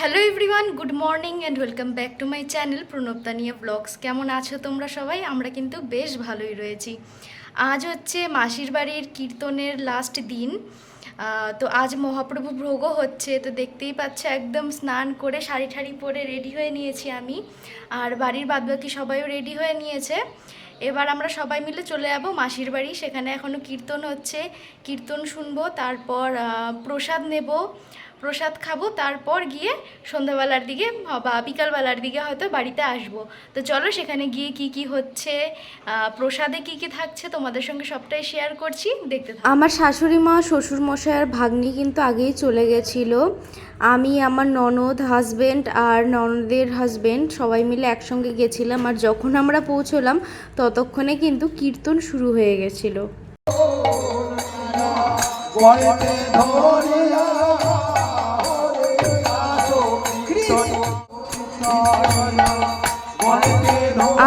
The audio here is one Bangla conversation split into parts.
Hello everyone good morning and welcome back to my channel Pranab Tania vlogs কেমন আছো তোমরা সবাই? আমরা কিন্তু বেশ ভালোই রয়েছি। আজ হচ্ছে মাসির বাড়ির কীর্তনের লাস্ট দিন। তো আজ মহাপ্রভু ভোগও হচ্ছে। তো দেখতেই পাচ্ছ, একদম স্নান করে শাড়ি ঠাড়ি পরে রেডি হয়ে নিয়েছি আমি। আর বাড়ির বাদবাকি সবাইও রেডি হয়ে নিয়েছে। এবার আমরা সবাই মিলে চলে যাব মাসির বাড়ি। সেখানে এখনও কীর্তন হচ্ছে। কীর্তন শুনব, তারপর প্রসাদ নেব। প্রসাদ খাব তারপর গিয়ে সন্ধ্যাবেলার দিকে বা বিকালবেলার দিকে হয়তো বাড়িতে আসব। তো চলো সেখানে গিয়ে কি কি হচ্ছে প্রসাদে কি কি থাকছে তোমাদের সঙ্গে সবটাই শেয়ার করছি দেখতে থাকো। আমার শাশুড়ি মা শ্বশুর মশাই আর ভাগ্নি কিন্তু আগেই চলে গেছিল। আমি আমার ননদ হাজবেন্ড আর ননদের হাজবেন্ড সবাই মিলে একসঙ্গে গেছিলাম আর যখন আমরা পৌঁছলাম ততক্ষণে কিন্তু কীর্তন শুরু হয়ে গেছিল।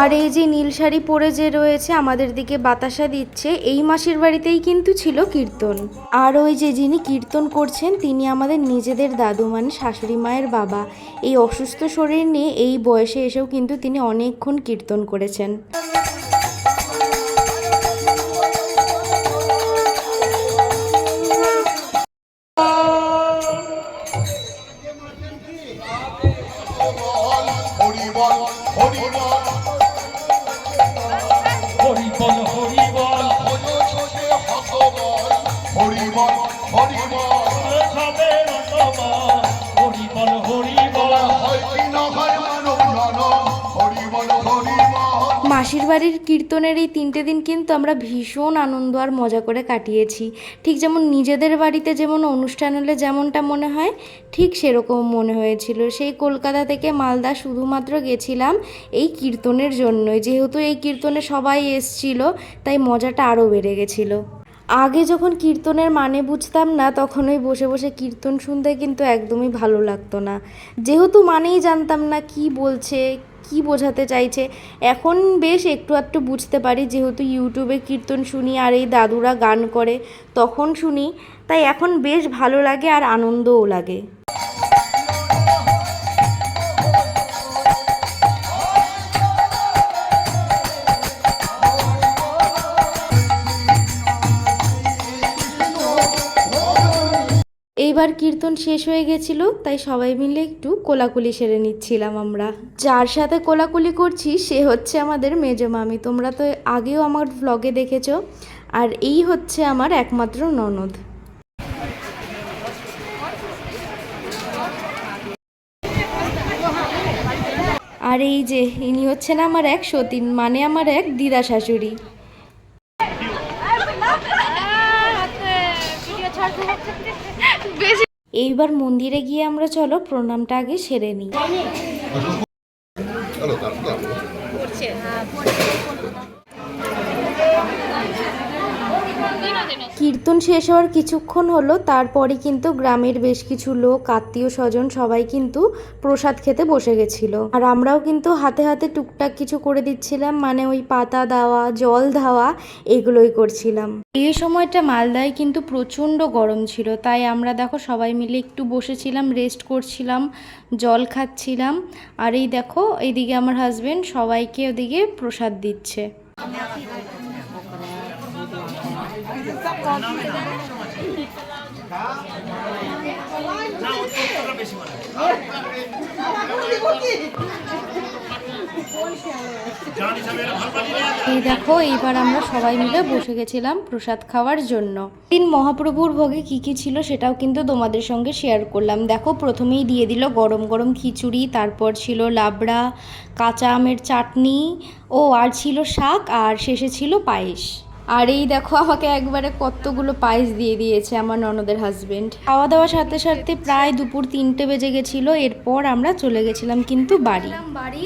আর এই যে নীল শাড়ি পরে যে রয়েছে, আমাদের দিকে বাতাসা দিচ্ছে, এই মাসির বাড়িতেই কিন্তু ছিল কীর্তন। আর ওই যে যিনি কীর্তন করছেন, তিনি আমাদের নিজেদের দাদু মানে শাশুড়ি মায়ের বাবা। এই অসুস্থ শরীর নিয়ে এই বয়সে এসেও কিন্তু তিনি অনেকক্ষণ কীর্তন করেছেন। মাসির বাড়ির কীর্তনের এই তিনটে দিন কিন্তু আমরা ভীষণ আনন্দ আর মজা করে কাটিয়েছি। ঠিক যেমন নিজেদের বাড়িতে যেমন অনুষ্ঠান হলে যেমনটা মনে হয়, ঠিক সেরকম মনে হয়েছিল। সেই কলকাতা থেকে মালদা শুধুমাত্র গেছিলাম এই কীর্তনের জন্যই। যেহেতু এই কীর্তনে সবাই এসছিল, তাই মজাটা আরও বেড়ে গেছিল। আগে যখন কীর্তনের মানে বুঝতাম না, তখন ওই বসে বসে কীর্তন শুনতে কিন্তু একদমই ভালো লাগতো না। যেহেতু মানেই জানতাম না কি বলছে, কি বোঝাতে চাইছে, এখন বেশ একটু একটু বুঝতে পারি। যেহেতু ইউটিউবে কীর্তন শুনি আর এই দাদুরা গান করে, তখন শুনি। তাই এখন বেশ ভালো লাগে আর আনন্দও লাগে। এইবার কীর্তন শেষ হয়ে গেছিল, তাই সবাই মিলে একটু কোলাকুলি সেরে নিচ্ছিলাম আমরা। যার সাথে কোলাকুলি করছি, সে হচ্ছে আমাদের মেজো মামি। তোমরা তো আগেও আমার ভ্লগে দেখেছ, আর এই হচ্ছে আমার একমাত্র ননদ। আর এই যে, ইনি হচ্ছেন আমার এক সতীন মানে আমার এক দিদা শাশুড়ি। এইবার মন্দিরে গিয়ে আমরা চলো প্রণামটা আগে সেরে নিই। কীর্তন শেষ হওয়ার কিছুক্ষণ হলো, তারপরে কিন্তু গ্রামের বেশ কিছু লোক, আত্মীয় স্বজন সবাই কিন্তু প্রসাদ খেতে বসে গেছিল। আর আমরাও কিন্তু হাতে হাতে টুকটাক কিছু করে দিচ্ছিলাম মানে ওই পাতা দেওয়া, জল দেওয়া, এগুলোই করছিলাম। এই সময়টা মালদায় কিন্তু প্রচণ্ড গরম ছিল, তাই আমরা দেখো সবাই মিলে একটু বসেছিলাম রেস্ট করছিলাম, জল খাচ্ছিলাম। আর এই দেখো, এইদিকে আমার হাজবেন্ড সবাইকে ওদিকে প্রসাদ দিচ্ছে। এই দেখো, এইবার আমরা সবাই মিলে বসে গেছিলাম প্রসাদ খাওয়ার জন্য। দিন মহাপ্রভুর ভোগে কি কি ছিল সেটাও কিন্তু তোমাদের সঙ্গে শেয়ার করলাম। দেখো, প্রথমেই দিয়ে দিল গরম গরম খিচুড়ি, তারপর ছিল লাবড়া, কাঁচা আমের চাটনি, ও আর ছিল শাক, আর শেষে ছিল পায়েস। আর এই দেখো, আমাকে একবারে কতগুলো পায়েস দিয়ে দিয়েছে আমার ননদের হাজবেন্ড খাওয়া দাওয়ার সাথে সাথে প্রায় দুপুর তিনটে বেজে গেছিল, এরপর আমরা চলে গেছিলাম কিন্তু বাড়ি। বাড়ি,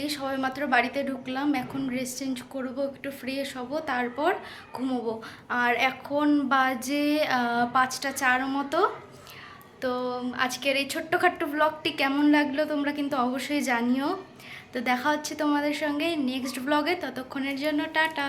এই সবাই মাত্র বাড়িতে ঢুকলাম, এখন ড্রেস চেঞ্জ করব, একটু ফ্রেশ হব, তারপর ঘুমোবো। আর এখন বাজে পাঁচটা চার মতো। তো আজকের এই ছোট্টখাট্ট ব্লগটি কেমন লাগল তোমরা কিন্তু অবশ্যই জানিও। তো দেখা হচ্ছে তোমাদের সঙ্গে নেক্সট ব্লগে ততক্ষণের জন্য টাটা।